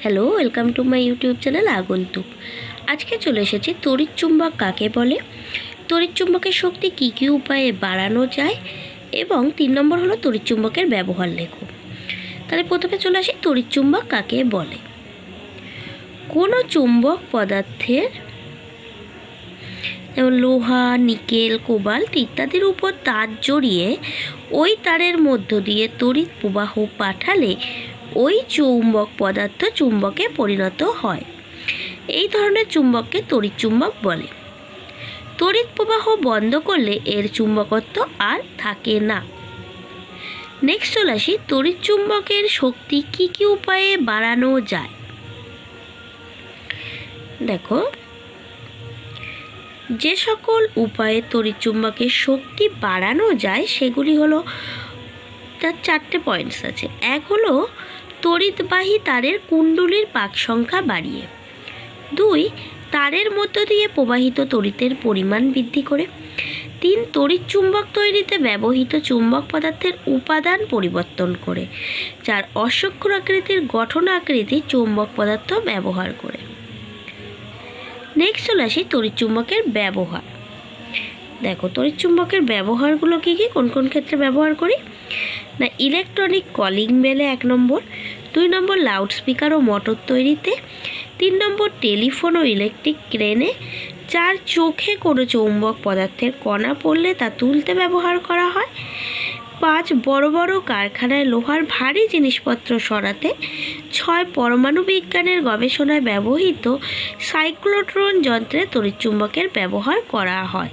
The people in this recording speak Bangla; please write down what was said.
Hello welcome to my YouTube channel আগন্তুক। আজকে চলে এসেছি তড়িৎ চুম্বক কাকে বলে? তড়িৎ চুম্বকের শক্তি কী কী উপায়ে বাড়ানো যায়? এবং তিন নম্বর হলো তড়িৎ চুম্বকের ব্যবহার লেখো। তাহলে প্রথমে চলে আসি তড়িৎ চুম্বক কাকে বলে? কোনো চুম্বক পদার্থের যেমন লোহা, নিকেল, কোবাল্ট ইত্যাদির উপর তার জড়িয়ে ওই তারের মধ্য দিয়ে তড়িৎ প্রবাহ পাঠালে ওই চৌম্বক পদার্থ চুম্বকে পরিণত হয়। এই ধরনের চুম্বককে তড়িৎ চুম্বক বলে। তড়িৎ প্রবাহ বন্ধ করলে এর চুম্বকত্ব আর থাকে না। নেক্সট চলে আসি, তড়িৎ চুম্বকের শক্তি কী কী উপায়ে বাড়ানো যায়? দেখো, যে সকল উপায়ে তড়িৎ চুম্বকের শক্তি বাড়ানো যায়, সেগুলি হলো তার চারটে পয়েন্টস আছে। এক হলো, তড়িৎবাহী তারের কুণ্ডলীর পাক সংখ্যা বাড়িয়ে। দুই, তারের মধ্য দিয়ে প্রবাহিত তড়িতের পরিমাণ বৃদ্ধি করে। তিন, তড়িৎ চুম্বক তৈরিতে ব্যবহৃত চুম্বক পদার্থের উপাদান পরিবর্তন করে। চার অসংখ্য আকৃতির গঠন আকৃতি চুম্বক পদার্থ ব্যবহার করে। নেক্সট চলে আসি তড়িৎ চুম্বকের ব্যবহার। দেখো তড়িৎ চুম্বকের ব্যবহারগুলো কী কী? কোন কোন ক্ষেত্রে ব্যবহার করি? না ইলেকট্রনিক কলিং বেলে এক নম্বর, দুই নম্বর লাউডস্পিকার ও মোটর তৈরিতে, তিন নম্বর টেলিফোন ও ইলেকট্রিক ক্রেনে চার চোখে কোনো চৌম্বক পদার্থের কণা পড়লে তা তুলতে ব্যবহার করা হয়। পাঁচ, বড় বড় কারখানায় লোহার ভারী জিনিসপত্র সরাতে, ছয়, পরমাণু বিজ্ঞানের গবেষণায় ব্যবহৃত সাইক্লোট্রন যন্ত্রে তড়িৎচুম্বকের ব্যবহার করা হয়।